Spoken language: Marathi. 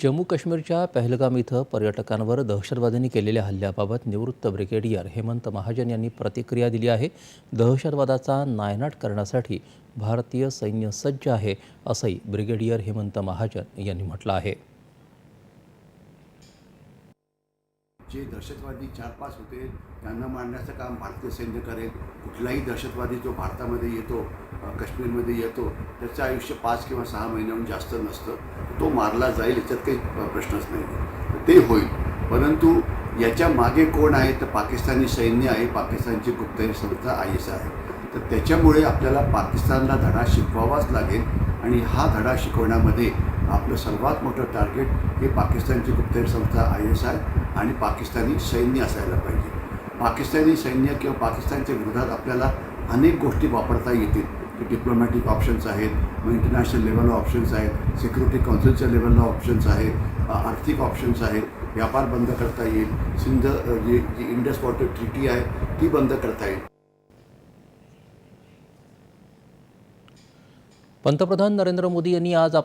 जम्मू काश्मीरच्या पहलगाम इथं पर्यटकांवर दहशतवाद्यांनी केलेल्या हल्ल्याबाबत निवृत्त ब्रिगेडियर हेमंत महाजन यांनी प्रतिक्रिया दिली आहे. दहशतवादाचा नायनाट करण्यासाठी भारतीय सैन्य सज्ज आहे असंही ब्रिगेडियर हेमंत महाजन यांनी म्हटलं आहे. जे दहशतवादी चार पाच होते त्यांना मारण्याचं काम भारतीय सैन्य करेल. कुठलाही दहशतवादी जो भारतामध्ये येतो काश्मीरमध्ये येतो त्याचं आयुष्य पाच किंवा सहा महिन्याहून जास्त नसतं. तो मारला जाईल याच्यात काही प्रश्नच नाही. ते होईल. परंतु याच्या मागे कोण आहे? तर पाकिस्तानी सैन्य आहे. पाकिस्तानची गुप्तहेर संस्था आय एस आहे तर त्याच्यामुळे आपल्याला पाकिस्तानला धडा शिकवावाच लागेल आणि हा धडा शिकवण्यामध्ये आपलं सर्वात मोठं टार्गेट हे पाकिस्तानची गुप्तहेर संस्था आय एस आय आणि पाकिस्तानी सैन्य असायला पाहिजे. पाकिस्तानी सैन्य किंवा पाकिस्तानच्या विरोधात आपल्याला अनेक गोष्टी वापरता येतील. की डिप्लोमॅटिक ऑप्शन्स आहेत मग इंटरनॅशनल लेवलला ऑप्शन्स आहेत सिक्युरिटी काउन्सिलच्या लेवलला ऑप्शन्स आहेत आर्थिक ऑप्शन्स आहेत व्यापार बंद करता येईल सिंध जी जी इंडस वॉटर ट्रिटी आहे ती बंद करता येईल. पंतप्रधान नरेंद्र मोदी यांनी आज आपल्या